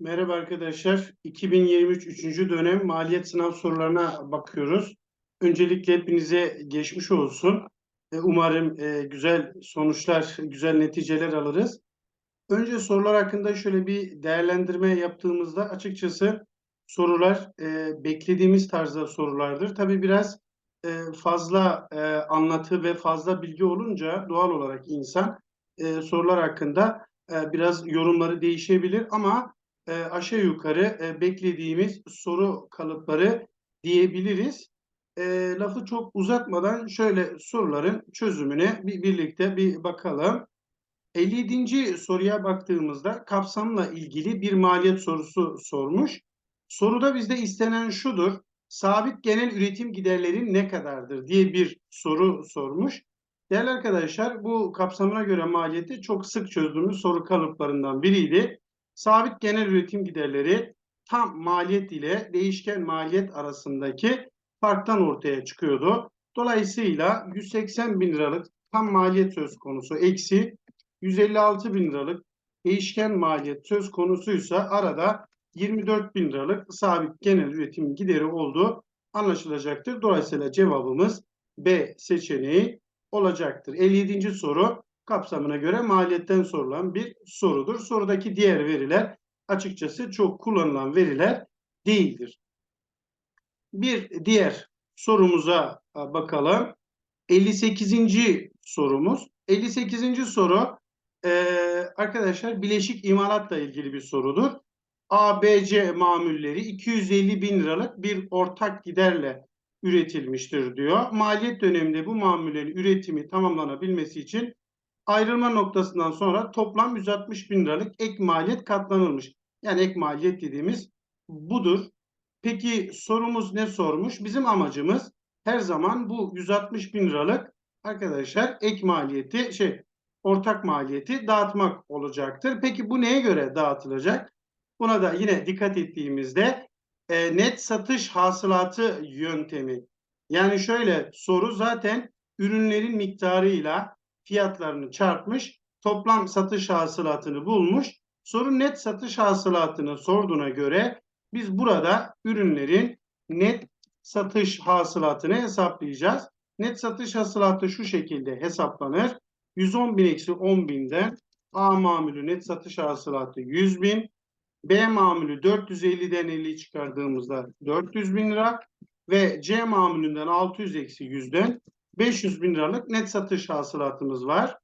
Merhaba arkadaşlar. 2023 3. dönem maliyet sınav sorularına bakıyoruz. Öncelikle hepinize geçmiş olsun. E, Umarım e, güzel sonuçlar, güzel neticeler alırız. Önce sorular hakkında şöyle bir değerlendirme yaptığımızda açıkçası sorular e, beklediğimiz tarzda sorulardır. Tabii biraz fazla anlatı ve fazla bilgi olunca doğal olarak insan sorular hakkında biraz yorumları değişebilir ama e, aşağı yukarı e, beklediğimiz soru kalıpları diyebiliriz. E, lafı çok uzatmadan şöyle soruların çözümüne bir birlikte bir bakalım. 57. soruya baktığımızda kapsamla ilgili bir maliyet sorusu sormuş. Soruda bizde istenen şudur. Sabit genel üretim giderleri ne kadardır diye bir soru sormuş. Değerli arkadaşlar bu kapsamına göre maliyeti çok sık çözdüğümüz soru kalıplarından biriydi. Sabit genel üretim giderleri tam maliyet ile değişken maliyet arasındaki farktan ortaya çıkıyordu. Dolayısıyla 180 bin liralık tam maliyet söz konusu eksi 156 bin liralık değişken maliyet söz konusuysa arada 24 bin liralık sabit genel üretim gideri olduğu anlaşılacaktır. Dolayısıyla cevabımız B seçeneği olacaktır. 57. soru kapsamına göre maliyetten sorulan bir sorudur. Sorudaki diğer veriler açıkçası çok kullanılan veriler değildir. Bir diğer sorumuza bakalım. 58. sorumuz. 58. soru e, arkadaşlar bileşik imalatla ilgili bir sorudur. ABC mamulleri 250 bin liralık bir ortak giderle üretilmiştir diyor. Maliyet döneminde bu mamullerin üretimi tamamlanabilmesi için ayrılma noktasından sonra toplam 160 bin liralık ek maliyet katlanılmış. Yani ek maliyet dediğimiz budur. Peki sorumuz ne sormuş? Bizim amacımız her zaman bu 160 bin liralık arkadaşlar ek maliyeti şey ortak maliyeti dağıtmak olacaktır. Peki bu neye göre dağıtılacak? Buna da yine dikkat ettiğimizde e, net satış hasılatı yöntemi. Yani şöyle soru zaten ürünlerin miktarıyla fiyatlarını çarpmış, toplam satış hasılatını bulmuş. Soru net satış hasılatını sorduğuna göre biz burada ürünlerin net satış hasılatını hesaplayacağız. Net satış hasılatı şu şekilde hesaplanır. 110 bin eksi 10 binden A mamülü net satış hasılatı 100 bin. B mamülü 450'den 50 çıkardığımızda 400 bin lira. Ve C mamülünden 600 eksi 100'den 500 bin liralık net satış hasılatımız var.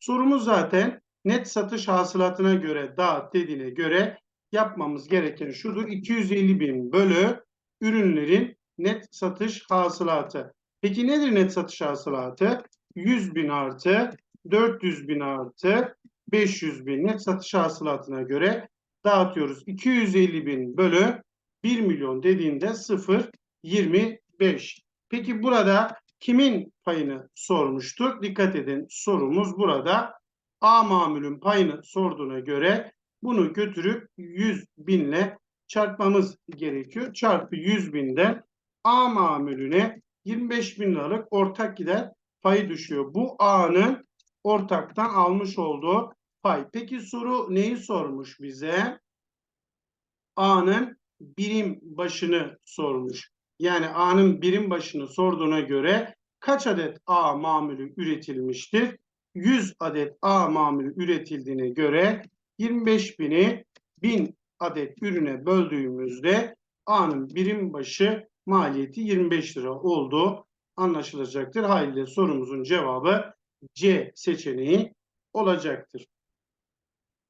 Sorumuz zaten net satış hasılatına göre dağıt dediğine göre yapmamız gereken şudur. 250 bin bölü ürünlerin net satış hasılatı. Peki nedir net satış hasılatı? 100 bin artı 400 bin artı 500 bin net satış hasılatına göre dağıtıyoruz. 250 bin bölü 1 milyon dediğinde 0,25. Peki burada kimin payını sormuştuk? Dikkat edin sorumuz burada A mamülün payını sorduğuna göre bunu götürüp 100 binle çarpmamız gerekiyor. Çarpı 100 binden A mamülüne 25 bin liralık ortak gider payı düşüyor. Bu A'nın ortaktan almış olduğu pay. Peki soru neyi sormuş bize? A'nın birim başını sormuş. Yani A'nın birim başını sorduğuna göre kaç adet A mamülü üretilmiştir? 100 adet A mamülü üretildiğine göre 25 bini 1000 adet ürüne böldüğümüzde A'nın birim başı maliyeti 25 lira olduğu anlaşılacaktır. Haliyle sorumuzun cevabı C seçeneği olacaktır.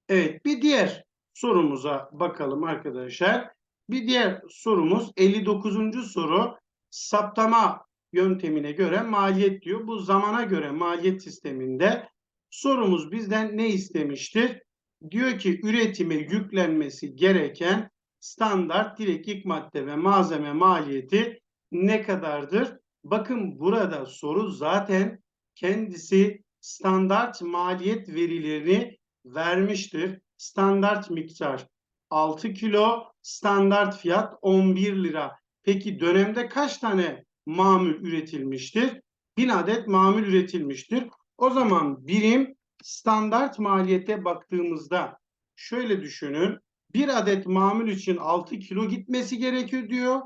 Evet bir diğer sorumuza bakalım arkadaşlar. Bir diğer sorumuz 59. soru saptama yöntemine göre maliyet diyor. Bu zamana göre maliyet sisteminde sorumuz bizden ne istemiştir? Diyor ki üretime yüklenmesi gereken standart direkt ilk madde ve malzeme maliyeti ne kadardır? Bakın burada soru zaten kendisi standart maliyet verilerini vermiştir. Standart miktar 6 kilo, standart fiyat 11 lira. Peki dönemde kaç tane mamul üretilmiştir? 1000 adet mamul üretilmiştir. O zaman birim standart maliyete baktığımızda şöyle düşünün. bir adet mamul için 6 kilo gitmesi gerekiyor diyor.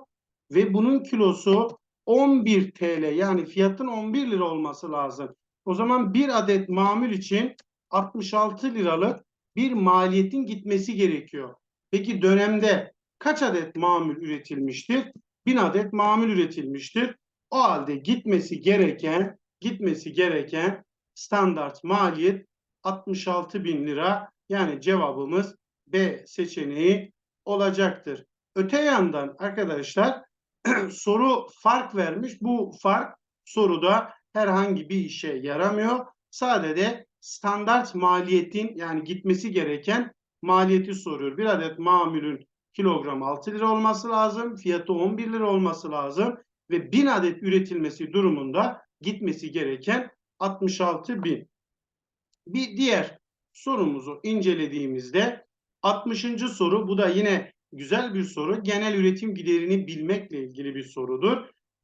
Ve bunun kilosu 11 TL yani fiyatın 11 lira olması lazım. O zaman bir adet mamul için 66 liralık bir maliyetin gitmesi gerekiyor. Peki dönemde kaç adet mamul üretilmiştir? 1000 adet mamul üretilmiştir. O halde gitmesi gereken gitmesi gereken standart maliyet 66 bin lira. Yani cevabımız B seçeneği olacaktır. Öte yandan arkadaşlar soru fark vermiş. Bu fark soruda herhangi bir işe yaramıyor. Sadece standart maliyetin yani gitmesi gereken maliyeti soruyor. Bir adet mamülün kilogram 6 lira olması lazım. Fiyatı 11 lira olması lazım. Ve 1000 adet üretilmesi durumunda gitmesi gereken 66 bin. Bir diğer sorumuzu incelediğimizde 60. soru bu da yine güzel bir soru. Genel üretim giderini bilmekle ilgili bir sorudur.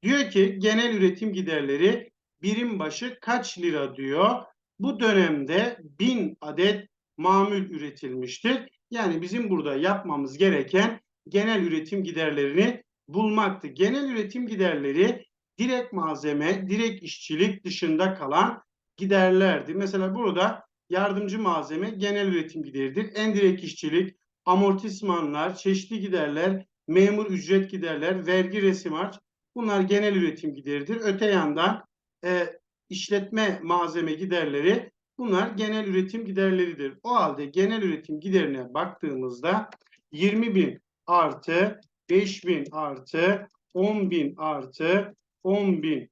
Diyor ki genel üretim giderleri birim başı kaç lira diyor. Bu dönemde 1000 adet mamul üretilmiştir. Yani bizim burada yapmamız gereken genel üretim giderlerini bulmaktı. Genel üretim giderleri direkt malzeme, direkt işçilik dışında kalan giderlerdi. Mesela burada yardımcı malzeme genel üretim gideridir. Endirekt işçilik, amortismanlar, çeşitli giderler, memur ücret giderler, vergi resim harç bunlar genel üretim gideridir. Öte yandan e, işletme malzeme giderleri bunlar genel üretim giderleridir. O halde genel üretim giderine baktığımızda 20 bin artı 5 bin artı 10 bin artı 10 bin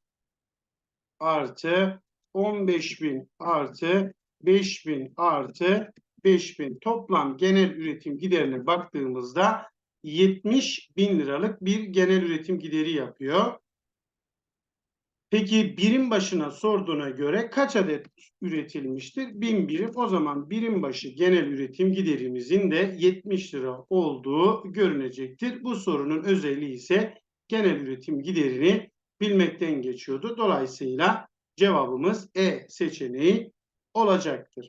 artı 15 bin artı 5 bin artı 5 bin toplam genel üretim giderine baktığımızda 70 bin liralık bir genel üretim gideri yapıyor. Peki birim başına sorduğuna göre kaç adet üretilmiştir? 1000 birim. O zaman birim başı genel üretim giderimizin de 70 lira olduğu görünecektir. Bu sorunun özelliği ise genel üretim giderini bilmekten geçiyordu. Dolayısıyla cevabımız E seçeneği olacaktır.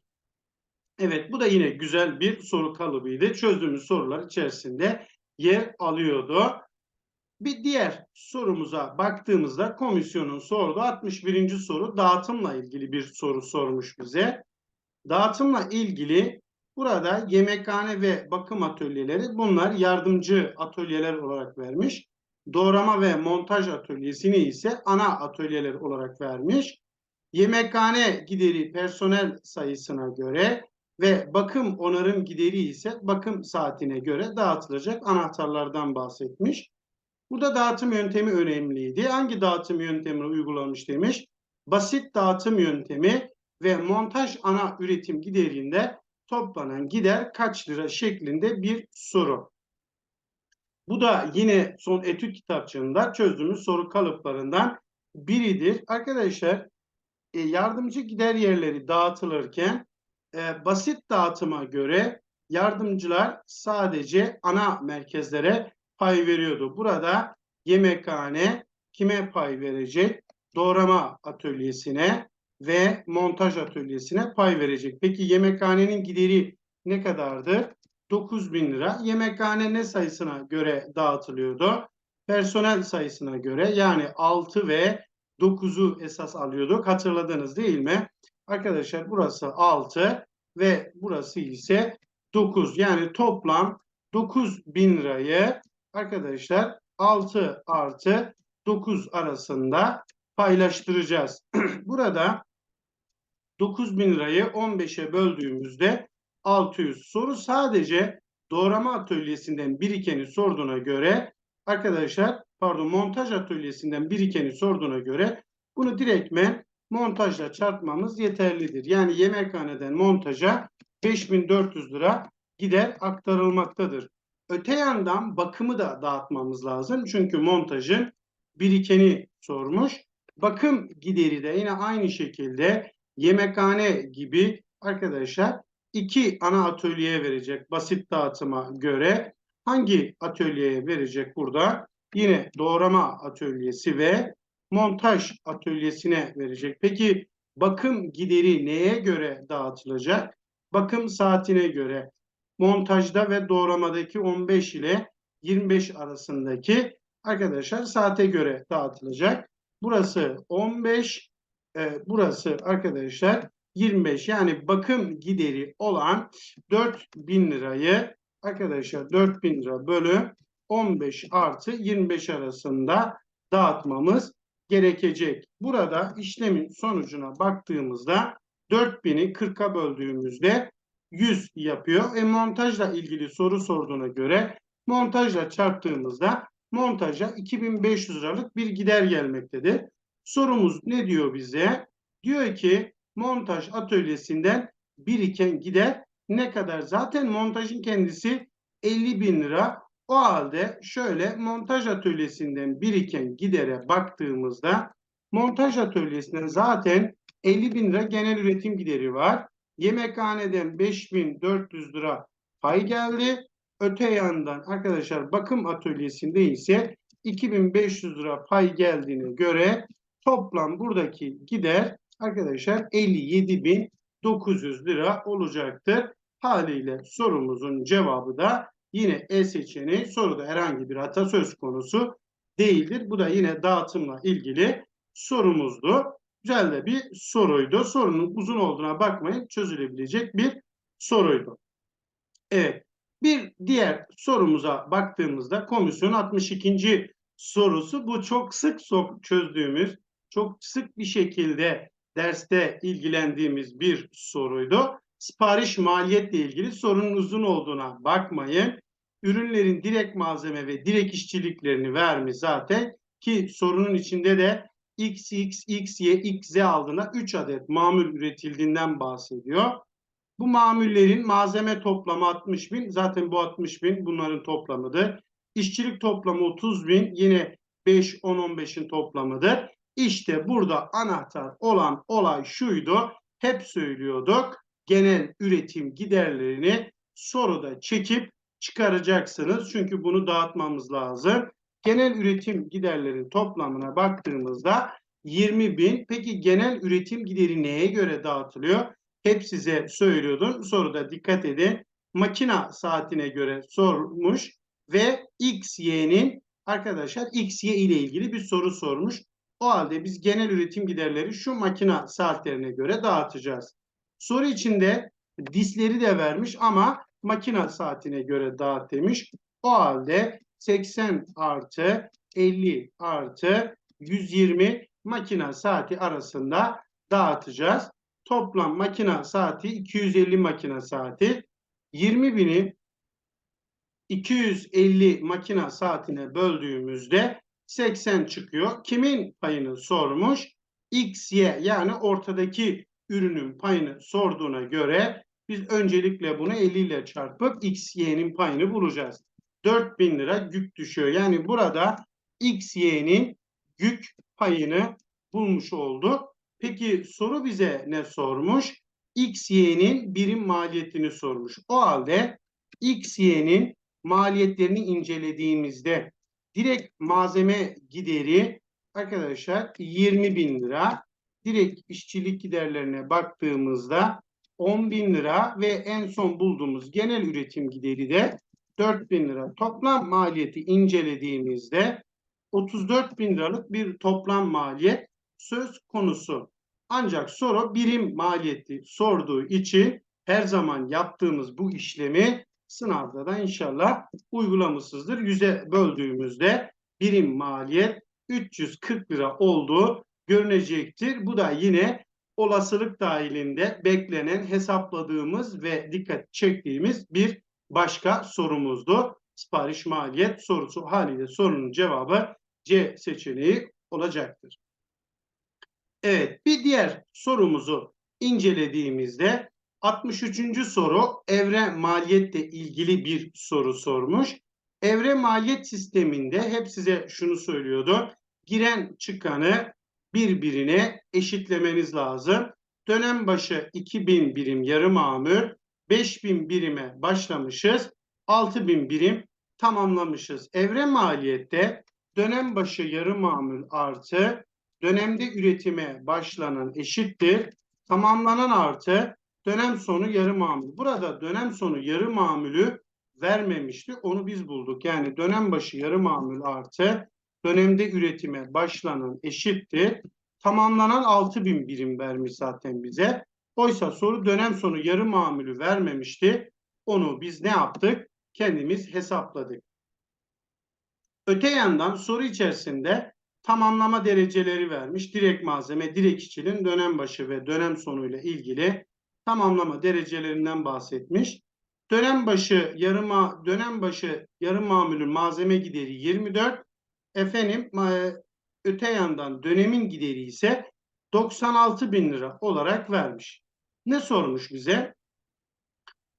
Evet bu da yine güzel bir soru kalıbıydı. Çözdüğümüz sorular içerisinde yer alıyordu. Bir diğer sorumuza baktığımızda komisyonun sorduğu 61. soru dağıtımla ilgili bir soru sormuş bize. Dağıtımla ilgili burada yemekhane ve bakım atölyeleri bunlar yardımcı atölyeler olarak vermiş. Doğrama ve montaj atölyesini ise ana atölyeler olarak vermiş. Yemekhane gideri personel sayısına göre ve bakım onarım gideri ise bakım saatine göre dağıtılacak anahtarlardan bahsetmiş. Burada dağıtım yöntemi önemliydi. Hangi dağıtım yöntemini uygulamış demiş. Basit dağıtım yöntemi ve montaj ana üretim giderinde toplanan gider kaç lira şeklinde bir soru. Bu da yine son etüt kitapçığında çözdüğümüz soru kalıplarından biridir. Arkadaşlar e, yardımcı gider yerleri dağıtılırken e, basit dağıtıma göre yardımcılar sadece ana merkezlere pay veriyordu. Burada yemekhane kime pay verecek? Doğrama atölyesine ve montaj atölyesine pay verecek. Peki yemekhanenin gideri ne kadardır? 9 bin lira. Yemekhane ne sayısına göre dağıtılıyordu? Personel sayısına göre yani 6 ve 9'u esas alıyorduk. Hatırladınız değil mi? Arkadaşlar burası 6 ve burası ise 9. Yani toplam 9 bin lirayı arkadaşlar 6 artı 9 arasında paylaştıracağız. Burada 9 bin lirayı 15'e böldüğümüzde 600. Soru sadece doğrama atölyesinden birikeni sorduğuna göre arkadaşlar pardon montaj atölyesinden birikeni sorduğuna göre bunu direktmen montajla çarpmamız yeterlidir. Yani yemekhaneden montaja 5400 lira gider aktarılmaktadır. Öte yandan bakımı da dağıtmamız lazım. Çünkü montajın birikeni sormuş. Bakım gideri de yine aynı şekilde yemekhane gibi arkadaşlar iki ana atölyeye verecek basit dağıtıma göre. Hangi atölyeye verecek burada? Yine doğrama atölyesi ve montaj atölyesine verecek. Peki bakım gideri neye göre dağıtılacak? Bakım saatine göre. Montajda ve doğramadaki 15 ile 25 arasındaki arkadaşlar saate göre dağıtılacak. Burası 15, e, burası arkadaşlar 25 yani bakım gideri olan 4000 lirayı arkadaşlar 4000 lira bölü 15 artı 25 arasında dağıtmamız gerekecek. Burada işlemin sonucuna baktığımızda 4000'i 40'a böldüğümüzde 100 yapıyor. E montajla ilgili soru sorduğuna göre montajla çarptığımızda montaja 2500 liralık bir gider gelmektedir. Sorumuz ne diyor bize? Diyor ki montaj atölyesinden biriken gider ne kadar? Zaten montajın kendisi 50 bin lira. O halde şöyle montaj atölyesinden biriken gidere baktığımızda montaj atölyesinden zaten 50 bin lira genel üretim gideri var. Yemekhaneden 5400 lira pay geldi. Öte yandan arkadaşlar bakım atölyesinde ise 2500 lira pay geldiğine göre toplam buradaki gider arkadaşlar 57.900 lira olacaktır. Haliyle sorumuzun cevabı da yine E seçeneği soruda herhangi bir hata söz konusu değildir. Bu da yine dağıtımla ilgili sorumuzdu. Güzel de bir soruydu. Sorunun uzun olduğuna bakmayın çözülebilecek bir soruydu. Evet. Bir diğer sorumuza baktığımızda komisyon 62. sorusu bu çok sık sok çözdüğümüz, çok sık bir şekilde derste ilgilendiğimiz bir soruydu. Sipariş maliyetle ilgili sorunun uzun olduğuna bakmayın. Ürünlerin direkt malzeme ve direkt işçiliklerini vermiş zaten ki sorunun içinde de X, X, X, Y, X, Z aldığında 3 adet mamul üretildiğinden bahsediyor. Bu mamullerin malzeme toplamı 60 bin. Zaten bu 60 bin bunların toplamıdır. İşçilik toplamı 30 bin. Yine 5, 10, 15'in toplamıdır. İşte burada anahtar olan olay şuydu. Hep söylüyorduk. Genel üretim giderlerini soruda çekip çıkaracaksınız. Çünkü bunu dağıtmamız lazım. Genel üretim giderlerin toplamına baktığımızda 20 bin. Peki genel üretim gideri neye göre dağıtılıyor? Hep size söylüyordum. Soruda dikkat edin. Makina saatine göre sormuş ve XY'nin arkadaşlar XY ile ilgili bir soru sormuş. O halde biz genel üretim giderleri şu makina saatlerine göre dağıtacağız. Soru içinde disleri de vermiş ama makina saatine göre dağıt demiş. O halde 80 artı 50 artı 120 makina saati arasında dağıtacağız. Toplam makina saati 250 makina saati. 20 bini 250 makina saatine böldüğümüzde 80 çıkıyor. Kimin payını sormuş? X, Y yani ortadaki ürünün payını sorduğuna göre biz öncelikle bunu 50 ile çarpıp X, Y'nin payını bulacağız. 4000 lira yük düşüyor. Yani burada X, Y'nin yük payını bulmuş olduk. Peki soru bize ne sormuş? X, Y'nin birim maliyetini sormuş. O halde X, Y'nin maliyetlerini incelediğimizde direkt malzeme gideri arkadaşlar 20 bin lira. Direkt işçilik giderlerine baktığımızda 10 bin lira ve en son bulduğumuz genel üretim gideri de 4 bin lira. Toplam maliyeti incelediğimizde 34 bin liralık bir toplam maliyet söz konusu. Ancak soru birim maliyeti sorduğu için her zaman yaptığımız bu işlemi sınavda da inşallah uygulamışsızdır. Yüze böldüğümüzde birim maliyet 340 lira olduğu görünecektir. Bu da yine olasılık dahilinde beklenen, hesapladığımız ve dikkat çektiğimiz bir başka sorumuzdu. Sipariş maliyet sorusu haliyle sorunun cevabı C seçeneği olacaktır. Evet, bir diğer sorumuzu incelediğimizde 63. soru evre maliyetle ilgili bir soru sormuş. Evre maliyet sisteminde hep size şunu söylüyordu. Giren çıkanı birbirine eşitlemeniz lazım. Dönem başı 2000 birim yarı mamül, 5000 birime başlamışız, 6000 birim tamamlamışız. Evre maliyette dönem başı yarı mamül artı dönemde üretime başlanan eşittir. Tamamlanan artı dönem sonu yarı mamül. Burada dönem sonu yarı mamülü vermemişti. Onu biz bulduk. Yani dönem başı yarı mamül artı dönemde üretime başlanan eşittir. Tamamlanan 6000 birim vermiş zaten bize. Oysa soru dönem sonu yarı mamülü vermemişti. Onu biz ne yaptık? Kendimiz hesapladık. Öte yandan soru içerisinde tamamlama dereceleri vermiş. Direkt malzeme, direkt işçinin dönem başı ve dönem sonuyla ilgili tamamlama derecelerinden bahsetmiş. Dönem başı yarıma dönem başı yarım mamülün malzeme gideri 24. Efendim e, öte yandan dönemin gideri ise 96 bin lira olarak vermiş. Ne sormuş bize?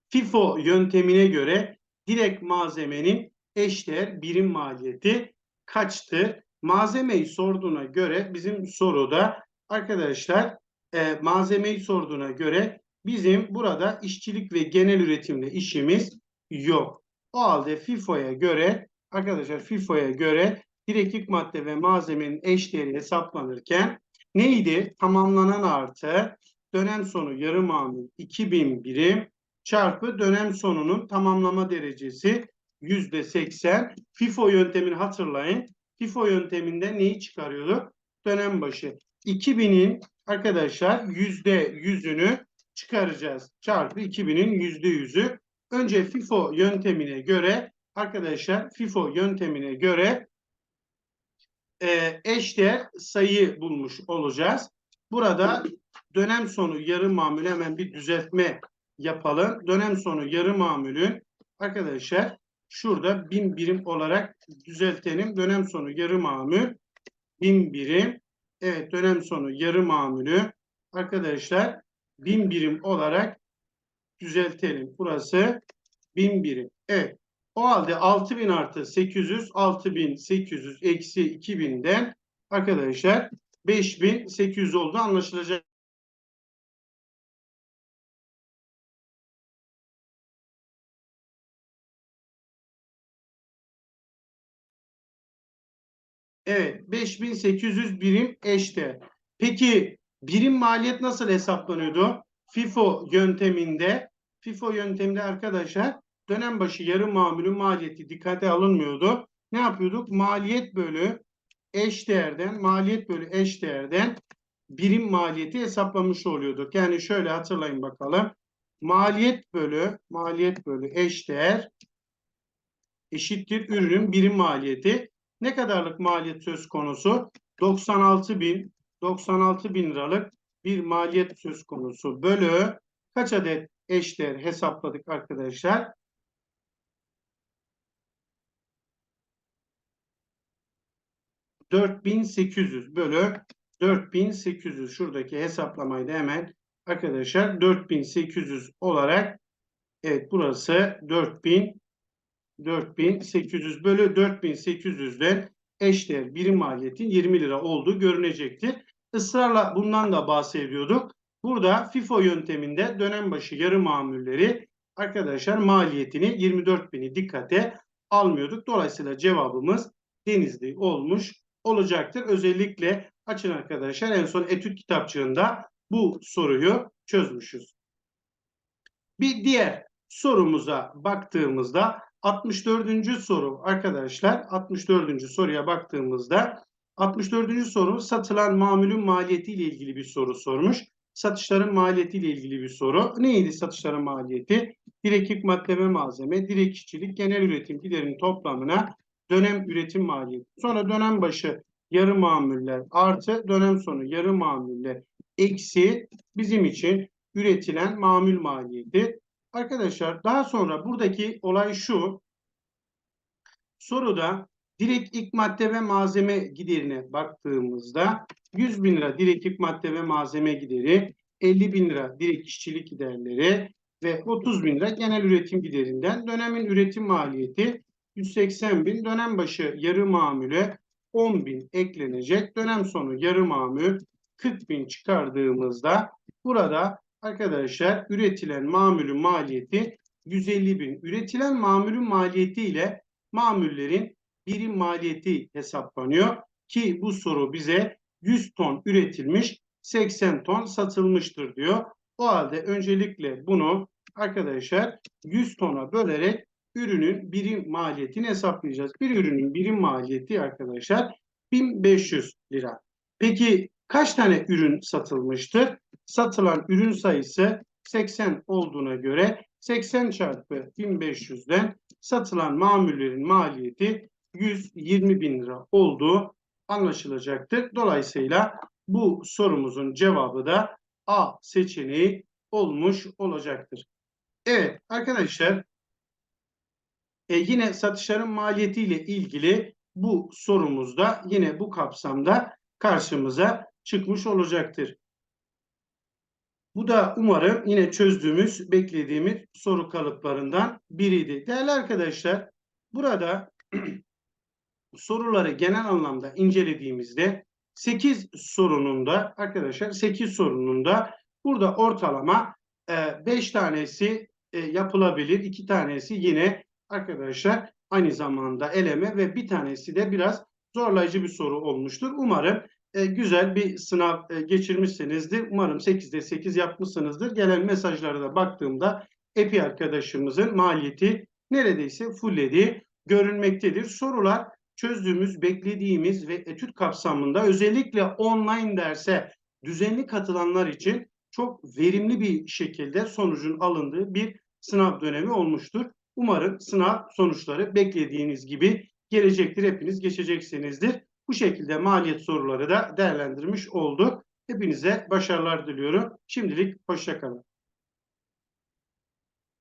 FIFO yöntemine göre direkt malzemenin eşdeğer birim maliyeti kaçtır? Malzemeyi sorduğuna göre bizim soruda arkadaşlar e, malzemeyi sorduğuna göre bizim burada işçilik ve genel üretimle işimiz yok. O halde FIFO'ya göre arkadaşlar FIFO'ya göre direkt madde ve malzemenin eşdeğeri hesaplanırken neydi? Tamamlanan artı dönem sonu yarı mamul 2000 birim çarpı dönem sonunun tamamlama derecesi yüzde seksen. FIFO yöntemini hatırlayın. FIFO yönteminde neyi çıkarıyorduk? Dönem başı. 2000'in arkadaşlar yüzde yüzünü çıkaracağız. Çarpı 2000'in yüzde yüzü. Önce FIFO yöntemine göre arkadaşlar FIFO yöntemine göre e, eşdeğer sayı bulmuş olacağız. Burada dönem sonu yarı mamül hemen bir düzeltme yapalım. Dönem sonu yarı mamülün arkadaşlar şurada bin birim olarak düzeltelim. Dönem sonu yarı mamül bin birim. Evet dönem sonu yarı mamülü arkadaşlar bin birim olarak düzeltelim. Burası bin birim. Evet. O halde 6000 artı 800 6800 eksi 2000'den arkadaşlar 5800 oldu anlaşılacak. Evet 5800 birim eşte. Peki birim maliyet nasıl hesaplanıyordu? FIFO yönteminde FIFO yönteminde arkadaşlar dönem başı yarı mamulün maliyeti dikkate alınmıyordu. Ne yapıyorduk? Maliyet bölü eş değerden maliyet bölü eş değerden birim maliyeti hesaplamış oluyorduk. Yani şöyle hatırlayın bakalım. Maliyet bölü maliyet bölü eş değer eşittir ürünün birim maliyeti. Ne kadarlık maliyet söz konusu? 96 bin, 96 bin liralık bir maliyet söz konusu. Bölü kaç adet eşdeğer hesapladık arkadaşlar? ...4800 bölü 4800 şuradaki hesaplamayı da hemen arkadaşlar 4800 olarak evet burası 4000 4800 bölü 4800'den eşdeğer birim maliyetin 20 lira olduğu görünecektir. Israrla bundan da bahsediyorduk. Burada FIFO yönteminde dönem başı yarı mamulleri arkadaşlar maliyetini 24 bini dikkate almıyorduk. Dolayısıyla cevabımız Denizli olmuş olacaktır. Özellikle açın arkadaşlar en son etüt kitapçığında bu soruyu çözmüşüz. Bir diğer sorumuza baktığımızda 64. soru arkadaşlar 64. soruya baktığımızda 64. soru satılan mamulün maliyeti ile ilgili bir soru sormuş. Satışların maliyeti ile ilgili bir soru. Neydi satışların maliyeti? Direkt ilk madde ve malzeme, direkt işçilik, genel üretim giderinin toplamına dönem üretim maliyeti. Sonra dönem başı yarı mamuller artı dönem sonu yarı mamuller eksi bizim için üretilen mamul maliyeti. Arkadaşlar daha sonra buradaki olay şu. Soruda direkt ilk madde ve malzeme giderine baktığımızda 100 bin lira direkt ilk madde ve malzeme gideri, 50 bin lira direkt işçilik giderleri ve 30 bin lira genel üretim giderinden dönemin üretim maliyeti 180 bin dönem başı yarı mamüle 10 bin eklenecek. Dönem sonu yarı mamül 40 bin çıkardığımızda burada arkadaşlar üretilen mamülün maliyeti 150 bin. Üretilen mamülün maliyeti ile mamullerin birim maliyeti hesaplanıyor ki bu soru bize 100 ton üretilmiş 80 ton satılmıştır diyor. O halde öncelikle bunu arkadaşlar 100 tona bölerek ürünün birim maliyetini hesaplayacağız. Bir ürünün birim maliyeti arkadaşlar 1500 lira. Peki kaç tane ürün satılmıştır? Satılan ürün sayısı 80 olduğuna göre 80 çarpı 1500'den satılan mamullerin maliyeti 120 bin lira olduğu anlaşılacaktır. Dolayısıyla bu sorumuzun cevabı da A seçeneği olmuş olacaktır. Evet arkadaşlar e, yine satışların maliyetiyle ilgili bu sorumuzda yine bu kapsamda karşımıza çıkmış olacaktır. Bu da umarım yine çözdüğümüz, beklediğimiz soru kalıplarından biriydi. Değerli arkadaşlar, burada soruları genel anlamda incelediğimizde 8 sorunun da arkadaşlar 8 sorunun da burada ortalama 5 tanesi e, yapılabilir. 2 tanesi yine arkadaşlar aynı zamanda eleme ve bir tanesi de biraz zorlayıcı bir soru olmuştur. Umarım e, güzel bir sınav e, geçirmişsinizdir. Umarım 8'de 8 yapmışsınızdır. Gelen mesajlara da baktığımda EPI arkadaşımızın maliyeti neredeyse fulledi görünmektedir. Sorular çözdüğümüz, beklediğimiz ve etüt kapsamında özellikle online derse düzenli katılanlar için çok verimli bir şekilde sonucun alındığı bir sınav dönemi olmuştur. Umarım sınav sonuçları beklediğiniz gibi gelecektir. Hepiniz geçeceksinizdir. Bu şekilde maliyet soruları da değerlendirmiş olduk. Hepinize başarılar diliyorum. Şimdilik hoşçakalın.